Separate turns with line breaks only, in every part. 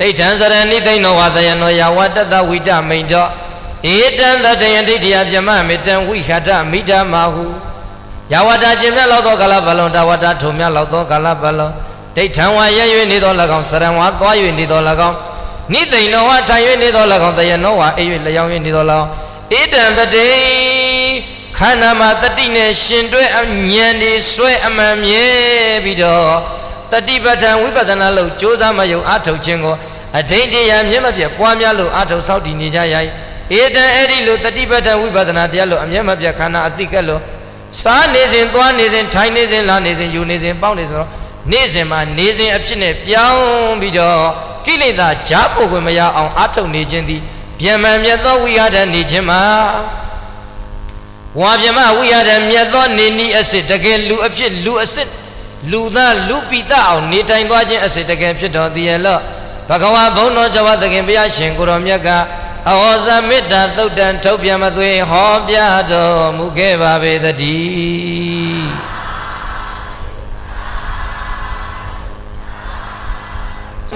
ဋိဋ္ဌံစရဏိသိဏောဝတယနောယဝတတဝိတမိန်တောဧတံတတယံဒိဋ္ဌိယပြမမေတံဝိခတမိဓမ္မာဟုယဝတကျင်မြတ်လောက်သောကာလပတ်လုံးတဝတထုံမြတ်လောက်သောကာလပတ်လုံးဒိဋ္ဌံဝါရ၍နေသော၎င်းစရံဝါသွား၍နေသော၎င်းနိသိဏောဝထိုင်၍နေသော၎င်းတယနောဝါအေ၍လျောင်း၍နေသော၎င်းဧတံတတေခန္ဓာမှာတတိနဲ့ရှင်တွဲအဉာဏ်ဒီဆွဲအမှန်မြဲပြီးတော့ တတိပဋ္ဌာန်ဝိပဿနာလို့ကြိုးစားမယုံအထုတ်ခြင်းကိုအဒိဋ္ဌိယမျက်မပြတ်ပွားများလို့အထုတ်ဆောက်တည်နေကြရ၏ဧတံအဲ့ဒီလို့တတိပဋ္ဌာန်ဝိပဿနာတရားလို့အမျက်မပြတ်ခန္ဓာအတိကက်လို့စားနေစဉ်သွားနေစဉ်ထိုင်နေစဉ်လာနေစဉ်ယူနေစဉ်ပေါက်နေစဉ်ဆိုတော့နေ့စဉ်မှာနေစဉ်အဖြစ်နဲ့ပြောင်းပြီးတော့ကိလေသာဂျားဖို့ခွင့်မရအောင်အထုတ်နေခြင်းသည်ဗျမ္မာမြတ်သောဝိဟာရနေခြင်းမှာဝါဗျမဝိဟာရမြတ်သောနေနီးအစစ်တကယ်လူအဖြစ်လူအစစ် လူသားလူပိတအောင်နေထိုင်သွားခြင်းအစစ်တကယ်ဖြစ်တော်တည်ရလော့ဘဂဝါဘုန်းတော်ကျော်သခင်ဘုရားရှင်ကိုတော်မြတ်ကအဟောဇမေတ္တာသုတ်တံထုတ်ပြန်မသွေဟောပြတော်မူခဲ့ပါပေသတည်း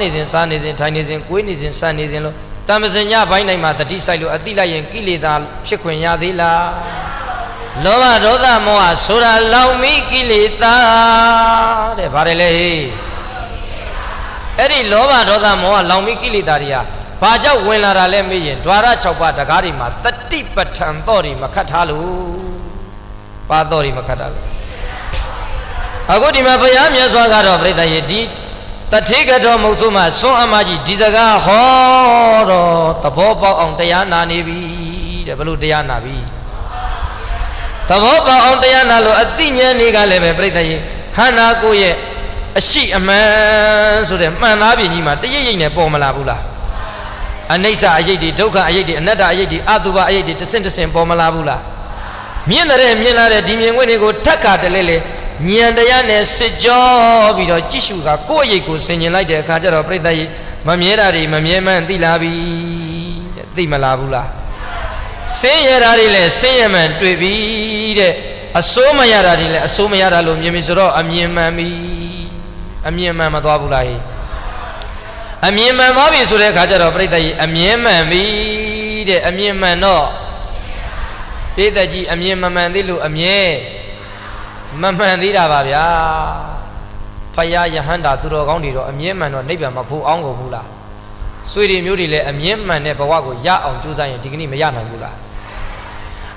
နေစဉ်စားနေစဉ်ထိုင်နေစဉ်ကိုယ်နေစဉ်စနေစဉ်လို့တမစင်ညဘိုင်းနိုင်မှာတတိဆိုင်လို့အတိလိုက်ရင်ကိလေသာဖြစ်ခွင့်ရသေးလား လောဘဒေါသမောဟဆိုတာလောင်မိကိလေသာတဲ့ဗါတယ်လေအဲ့ဒီလောဘဒေါသမောဟလောင်မိကိလေသာတွေဟာဘာကြောင့်ဝင်လာတာလဲမေးရင်ဓွာရ6ပါးတကားတွေမှာတတိပဋ္ဌံတော့တွေမခတ်ထားလို့ပါတော့တွေမခတ်ထားလို့အခုဒီမှာဘုရားမြတ်စွာကတော့ပြိတ္တရေဒီတတိကတော်မဟုတ်ဆိုမှစွန့်အမကြီးဒီစကားဟောတော့သဘောပေါက်အောင်တရားနာနေပြီတဲ့ဘလို့တရားနာပြီ သဘောပေါက်အောင်တရားနာလို့အသိဉာဏ်တွေကလည်းပဲပြိတ္တရေခန္ဓာကိုယ်ရဲ့အရှိအမှန်ဆိုတဲ့မှန်သားပြင်ကြီးမှာတရိပ်ရိပ်နဲ့ပေါ်မလာဘူးလားအနိစ္စအယိတ်တွေဒုက္ခအယိတ်တွေအနတ္တအယိတ်တွေအတုပအယိတ်တွေတစ်ဆင့်တစ်ဆင့်ပေါ်မလာဘူးလားမြင်တဲ့မြင်လာတဲ့ဒီမြင်ခွင့်တွေကိုထက်ခါတလဲလဲဉာဏ်တရားနဲ့စစ်ကြောပြီးတော့ကြည့်ရှုကကိုယ့်အယိတ်ကိုဆင်ញင်လိုက်တဲ့အခါကျတော့ပြိတ္တရေမမြဲတာတွေမမြဲမှန်းသိလာပြီတဲ့သိမလားဘူးလား ဆင်းရဲတာတွေလည်းဆင်းရဲမှန်တွေ့ပြီတဲ့အစိုးမရတာတွေလည်းအစိုးမရတာလို့မြင်ပြီဆိုတော့အမြင်မှန်ပြီအမြင်မှန်မသွားဘူးလားဟေးအမြင်မှန်သွားပြီဆိုတဲ့အခါကျတော့ပြိတ္တကြီးအမြင်မှန်ပြီတဲ့အမြင်မှန်တော့ပြိတ္တကြီးအမြင်မမှန်သေးလို့အမြဲမမှန်သေးတာပါဗျာဖယားယဟန္တာသူတော်ကောင်းတွေတော့အမြင်မှန်တော့နိဗ္ဗာန်မဖို့အောင်ကုန်ဘူးလား ဆွေတွေမျိုးတွေလည်းအမြင်မှန်တဲ့ဘဝကိုရအောင်ကြိုးစားရင်ဒီကနေ့မရနိုင်ဘူးလား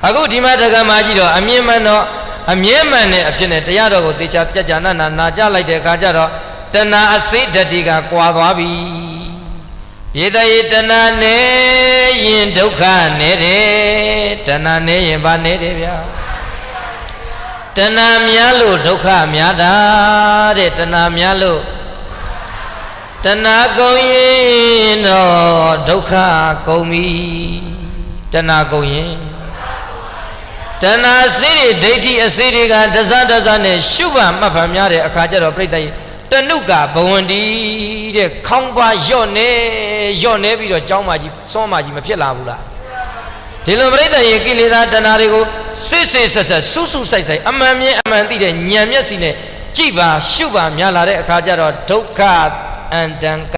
အခုဒီမှာတက္ကမကြီးတော့အမြင်မှန်တော့အမြဲမှန်တဲ့အဖြစ်နဲ့တရားတော်ကိုသေချာပြကြနာနာနာကြလိုက်တဲ့အခါကျတော့တဏှာအစိတ်ဓာတိကကွာသွားပြီယေတယေတဏှာနဲ့ရင်ဒုက္ခနဲ့တယ်တဏှာနဲ့ရင်ဘာနဲ့တယ်ဗျာတဏှာများလို့ဒုက္ခများတာတဲ့တဏှာများလို့ တဏှာကုန်ရင်တော့ဒုက္ခကုန်ပြီတဏှာကုန်ရင်တဏှာစိတွေဒိဋ္ဌိအစိတွေကတစတစနဲ့ရှုပါမှတ်ဖန်များတဲ့အခါကျတော့ပြိတ္တရေတဏုကဘဝန္တီတဲ့ခေါင်းပါယော့နေယော့နေပြီးတော့ကျောင်းမကြီးစောမကြီးမဖြစ်လာဘူးလားဒီလိုပြိတ္တရေကိလေသာတဏှာတွေကိုစစ်စစ်ဆက်ဆက်ဆုစုဆိုင်ဆိုင်အမှန်မြင်အမှန်သိတဲ့ဉာဏ်မျက်စိနဲ့ကြည်ပါရှုပါများလာတဲ့အခါကျတော့ဒုက္ခ အန္တံက